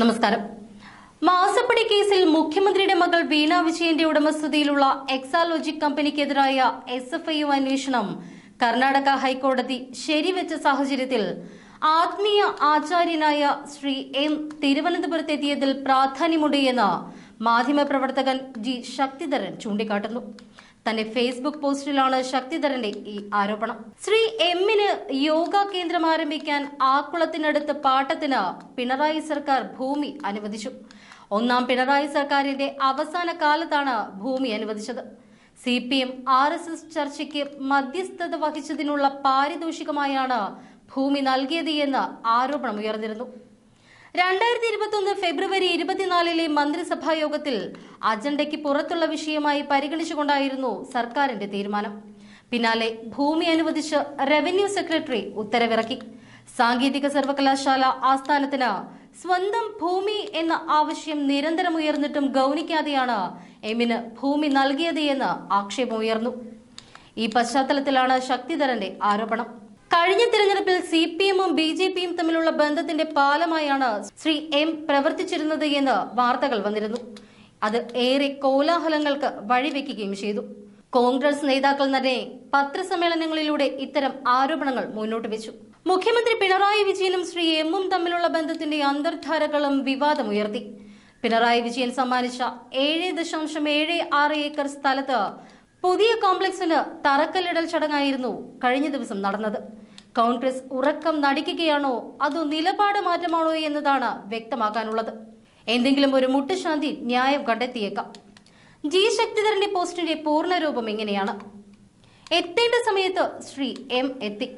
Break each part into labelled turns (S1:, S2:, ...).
S1: നമസ്കാരം. മാസപ്പടി കേസിൽ മുഖ്യമന്ത്രിയുടെ മകൾ വീണ വിജയന്റെ ഉടമസ്ഥതയിലുള്ള എക്സാലോജിക് കമ്പനിക്കെതിരായ എസ് എഫ് ഐ അന്വേഷണം. കർണാടക ഹൈക്കോടതി ശരിവെച്ച സാഹചര്യത്തിൽ ആത്മീയ ആചാര്യനായ ശ്രീ എം തിരുവനന്തപുരത്തെത്തിയതിൽ പ്രാധാന്യമുണ്ട് എന്ന് മാധ്യമപ്രവർത്തകൻ ജി ശക്തിധരൻ ചൂണ്ടിക്കാട്ടുന്നു. തന്റെ ഫേസ്ബുക്ക് പോസ്റ്റിലാണ് ശക്തിധരന്റെ ഈ ആരോപണം. ശ്രീ എമ്മിന് യോഗ കേന്ദ്രം ആരംഭിക്കാൻ ആക്കുളത്തിനടുത്ത് പാട്ടത്തിന് പിണറായി സർക്കാർ ഭൂമി അനുവദിച്ചു. ഒന്നാം പിണറായി സർക്കാരിന്റെ അവസാന കാലത്താണ് ഭൂമി അനുവദിച്ചത്. C P M R S S ചർച്ചയ്ക്ക് മധ്യസ്ഥത വഹിച്ചതിനുള്ള പാരിതോഷികമായാണ് ഭൂമി നൽകിയത് എന്ന് ആരോപണം ഉയർന്നിരുന്നു രണ്ടായിരത്തി ഇരുപത്തൊന്ന് ഫെബ്രുവരി ഇരുപത്തിനാലിലെ മന്ത്രിസഭാ യോഗത്തിൽ അജണ്ടയ്ക്ക് പുറത്തുള്ള വിഷയമായി പരിഗണിച്ചുകൊണ്ടായിരുന്നു സർക്കാരിന്റെ തീരുമാനം. പിന്നാലെ ഭൂമി അനുവദിച്ച് റവന്യൂ സെക്രട്ടറി ഉത്തരവിറക്കി. സാങ്കേതിക സർവകലാശാല ആസ്ഥാനത്തിന് സ്വന്തം ഭൂമി എന്ന ആവശ്യം നിരന്തരം ഉയർന്നിട്ടും ഗൗനിക്കാതെയാണ് എമ്മിന് ഭൂമി നൽകിയത് എന്ന് ആക്ഷേപമുയർന്നു. ഈ പശ്ചാത്തലത്തിലാണ് ശക്തിധരന്റെ ആരോപണം. കഴിഞ്ഞ തിരഞ്ഞെടുപ്പിൽ സി പി എമ്മും ബി ജെ പിയും തമ്മിലുള്ള ബന്ധത്തിന്റെ പാലമായാണ് ശ്രീ എം പ്രവർത്തിച്ചിരുന്നത് എന്ന് വാർത്തകൾ വന്നിരുന്നു. അത് ഏറെ കോലാഹലങ്ങൾക്ക് വഴിവെക്കുകയും ചെയ്തു. കോൺഗ്രസ് നേതാക്കൾ തന്നെ പത്രസമ്മേളനങ്ങളിലൂടെ ഇത്തരം ആരോപണങ്ങൾ മുന്നോട്ട് വെച്ചു. മുഖ്യമന്ത്രി പിണറായി വിജയനും ശ്രീ എമ്മും തമ്മിലുള്ള ബന്ധത്തിന്റെ അന്തർധാരകളും വിവാദമുയർത്തി പിണറായി വിജയൻ സമ്മാനിച്ച ഏഴ് ദശാംശം ഏഴ് ആറ് ഏക്കർ സ്ഥലത്ത് പുതിയ കോംപ്ലക്സിന് തറക്കല്ലിടൽ ചടങ്ങായിരുന്നു കഴിഞ്ഞ ദിവസം നടന്നത്. കോൺഗ്രസ് ഉറക്കം നടിക്കുകയാണോ? അതോ നിലപാട് മാറ്റമാണോ എന്നതാണ് വ്യക്തമാക്കാനുള്ളത്. എന്തെങ്കിലും ഒരു മുട്ടുശാന്തി ന്യായം കണ്ടെത്തിയേക്കാം. ജി ശക്തിധരന്റെ പോസ്റ്റിന്റെ പൂർണരൂപം ഇങ്ങനെയാണ്. എത്തേണ്ട സമയത്ത് ശ്രീ എം എത്തി.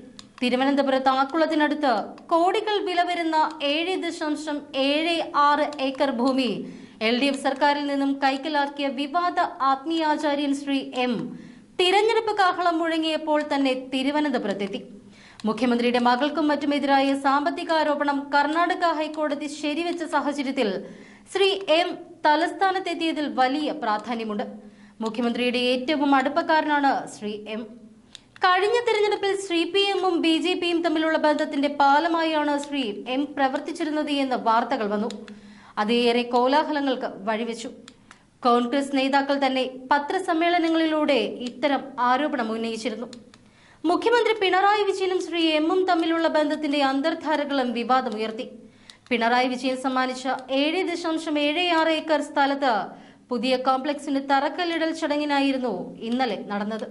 S1: തിരുവനന്തപുരത്ത് ആക്കുളത്തിനടുത്ത് കോടികൾ വില വരുന്ന ഏഴ് ദശാംശം ഏഴ് ആറ് ഏക്കർ ഭൂമി എൽ ഡി എഫ് സർക്കാരിൽ നിന്നും കൈക്കലാക്കിയ വിവാദ ആത്മീയാചാര്യൻ ശ്രീ എം. തിരഞ്ഞെടുപ്പ് കാഹളം മുഴങ്ങിയപ്പോൾ തന്നെ തിരുവനന്തപുരത്തെത്തി. മുഖ്യമന്ത്രിയുടെ മകൾക്കും മറ്റുമെതിരായ സാമ്പത്തിക ആരോപണം കർണാടക ഹൈക്കോടതി ശരിവെച്ച സാഹചര്യത്തിൽ ശ്രീ എം തലസ്ഥാനത്തെത്തിയതിൽ വലിയ പ്രാധാന്യമുണ്ട്. മുഖ്യമന്ത്രിയുടെ ഏറ്റവും അടുപ്പക്കാരനാണ് ശ്രീ എം. കഴിഞ്ഞ തിരഞ്ഞെടുപ്പിൽ ശ്രീ പി എമ്മും ബി ജെ പിയും തമ്മിലുള്ള ബന്ധത്തിന്റെ പാലമായാണ് ശ്രീ എം പ്രവർത്തിച്ചിരുന്നത് എന്ന് വാർത്തകൾ വന്നു. അതേറെ കോലാഹലങ്ങൾക്ക് വഴിവെച്ചു. കോൺഗ്രസ് നേതാക്കൾ തന്നെ പത്രസമ്മേളനങ്ങളിലൂടെ ഇത്തരം ആരോപണം ഉന്നയിച്ചിരുന്നു. മുഖ്യമന്ത്രി പിണറായി വിജയനും ശ്രീ എമ്മും തമ്മിലുള്ള ബന്ധത്തിന്റെ അന്തർധാരകളും വിവാദമുയർത്തി പിണറായി വിജയൻ സമ്മാനിച്ച ഏഴ് ദശാംശം ഏഴ് ആറ് ഏക്കർ സ്ഥലത്ത് പുതിയ കോംപ്ലക്സിന് തറക്കല്ലിടൽ ചടങ്ങിനായിരുന്നു ഇന്നലെ നടന്നത്.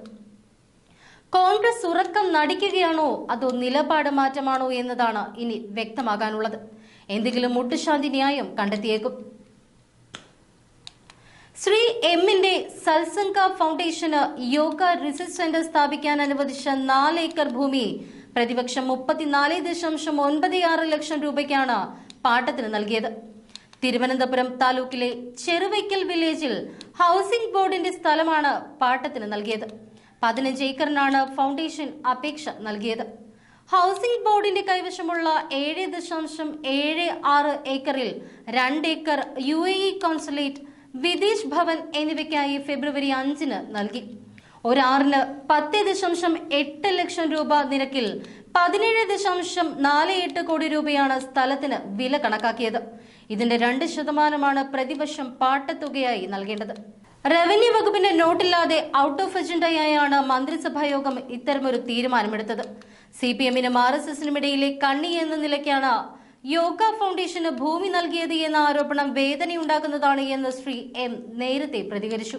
S1: കോൺഗ്രസ് ഉറക്കം നടിക്കുകയാണോ അതോ നിലപാട് മാറ്റമാണോ എന്നതാണ് ഇനി വ്യക്തമാകാനുള്ളത്. എന്തെങ്കിലും മുട്ടുശാന്തി ന്യായം കണ്ടെത്തിയേക്കും. ശ്രീ എമ്മിന്റെ സൽസംഗ ഫൗണ്ടേഷന് യോഗ റിസർച്ച് സെന്റർ സ്ഥാപിക്കാൻ അനുവദിച്ച നാല് ഏക്കർ ഭൂമി പ്രതിപക്ഷം മുപ്പത്തിനാല് ദശാംശം ഒൻപത് ആറ് ലക്ഷം രൂപയ്ക്കാണ് പാട്ടത്തിന് നൽകിയത്. തിരുവനന്തപുരം താലൂക്കിലെ ചെറുവയ്ക്കൽ വില്ലേജിൽ ഹൗസിംഗ് ബോർഡിന്റെ സ്ഥലമാണ് പാട്ടത്തിന് നൽകിയത്. പതിനഞ്ച് ഏക്കറിനാണ് ഫൗണ്ടേഷൻ അപേക്ഷ നൽകിയത്. ഹൗസിംഗ് ബോർഡിന്റെ കൈവശമുള്ള ഏഴ് ദശാംശം ഏഴ് ആറ് ഏക്കറിൽ രണ്ട് acre U A E consulate Videsh Bhavan എന്നിവയ്ക്കായി ഫെബ്രുവരി അഞ്ചിന് നൽകി. ഒരാറിന് പത്ത് ദശാംശം എട്ട് ലക്ഷം രൂപ നിരക്കിൽ പതിനേഴ് ദശാംശം നാല് എട്ട് കോടി രൂപയാണ് സ്ഥലത്തിന് വില കണക്കാക്കിയത്. ഇതിന്റെ രണ്ട് ശതമാനമാണ് പ്രതിവർഷം പാട്ടത്തുകയായി നൽകേണ്ടത്. റവന്യൂ വകുപ്പിന്റെ നോട്ടില്ലാതെ ഔട്ട് ഓഫ് അജണ്ടയായാണ് മന്ത്രിസഭായോഗം ഇത്തരമൊരു തീരുമാനമെടുത്തത്. സി പി എമ്മിനും ആർ എസ് എസിനും ഇടയിലെ കണ്ണി എന്ന നിലയ്ക്കാണ് യോഗ ഫൗണ്ടേഷന് ഭൂമി നൽകിയത് എന്ന ആരോപണം വേദനയുണ്ടാക്കുന്നതാണ് എന്ന് ശ്രീ എം നേരത്തെ പ്രതികരിച്ചു.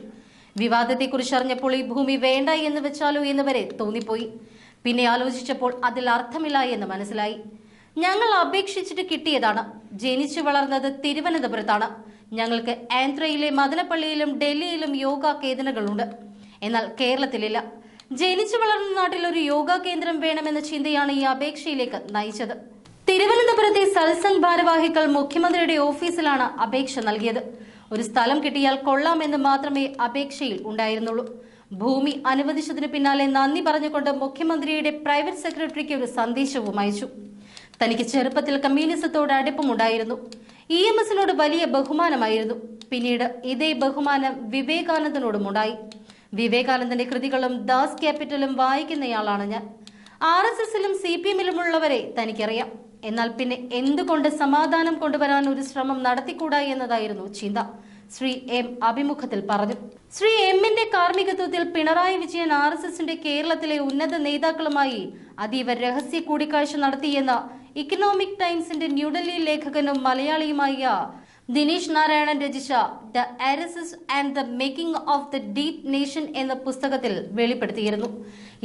S1: വിവാദത്തെക്കുറിച്ച് അറിഞ്ഞപ്പോൾ ഈ ഭൂമി വേണ്ട എന്ന് വെച്ചാലോ എന്ന് വരെ തോന്നിപ്പോയി. പിന്നെ ആലോചിച്ചപ്പോൾ അതിൽ അർത്ഥമില്ല എന്ന് മനസ്സിലായി. ഞങ്ങൾ അപേക്ഷിച്ചിട്ട് കിട്ടിയതാണ്. ജനിച്ചു വളർന്നത് തിരുവനന്തപുരത്താണ്. ഞങ്ങൾക്ക് ആന്ധ്രയിലെ മദനപ്പള്ളിയിലും ഡൽഹിയിലും യോഗ കേന്ദ്രങ്ങളുണ്ട് എന്നാൽ കേരളത്തിലില്ല. ജനിച്ചു വളർന്ന നാട്ടിൽ ഒരു യോഗ കേന്ദ്രം വേണമെന്ന ചിന്തയാണ് ഈ അപേക്ഷയിലേക്ക് നയിച്ചത്. തിരുവനന്തപുരത്തെ സത്സംഗ് ഭാരവാഹികൾ മുഖ്യമന്ത്രിയുടെ ഓഫീസിലാണ് അപേക്ഷ നൽകിയത്. ഒരു സ്ഥലം കിട്ടിയാൽ കൊള്ളാമെന്ന് മാത്രമേ അപേക്ഷയിൽ ഉണ്ടായിരുന്നുള്ളൂ. ഭൂമി അനുവദിച്ചതിന് പിന്നാലെ നന്ദി പറഞ്ഞുകൊണ്ട് മുഖ്യമന്ത്രിയുടെ പ്രൈവറ്റ് സെക്രട്ടറിക്ക് ഒരു സന്ദേശവും അയച്ചു. തനിക്ക് ചെറുപ്പത്തിൽ കമ്മ്യൂണിസത്തോട് അടുപ്പമുണ്ടായിരുന്നു ഇ എം എസിനോട് വലിയ ബഹുമാനമായിരുന്നു. പിന്നീട് ഇതേ ബഹുമാനം വിവേകാനന്ദനോടും ഉണ്ടായി. വിവേകാനന്ദന്റെ കൃതികളും ദാസ് ക്യാപിറ്റലും വായിക്കുന്നയാളാണ് ഞാൻ. ആർ എസ് എസിലും സി പി എമ്മിലുമുള്ളവരെ തനിക്കറിയാം. എന്നാൽ പിന്നെ എന്തുകൊണ്ട് സമാധാനം കൊണ്ടുവരാൻ ഒരു ശ്രമം നടത്തിക്കൂടാ എന്നതായിരുന്നു ചിന്ത. ശ്രീ എം അഭിമുഖത്തിൽ പറഞ്ഞു. ശ്രീ എമ്മിന്റെ കാർമ്മികത്വത്തിൽ പിണറായി വിജയൻ ആർ എസ് എസിന്റെ കേരളത്തിലെ ഉന്നത നേതാക്കളുമായി അതീവ രഹസ്യ കൂടിക്കാഴ്ച നടത്തിയെന്ന് ഇക്കണോമിക് ടൈംസിന്റെ ന്യൂഡൽഹി ലേഖകനും മലയാളിയുമായ ദിനേശ് നാരായണൻ രചിച്ച the RSS and the making of the deep nation എന്ന പുസ്തകത്തിൽ വെളിപ്പെടുത്തിയിരുന്നു.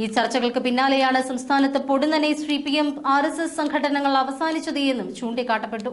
S1: ഈ ചർച്ചകൾക്ക് പിന്നാലെയാണ് സംസ്ഥാനത്ത് പൊടുന്നനെ Shri P M R S S സംഘടനകൾ അവസാനിച്ചത് എന്നും ചൂണ്ടിക്കാട്ടപ്പെട്ടു.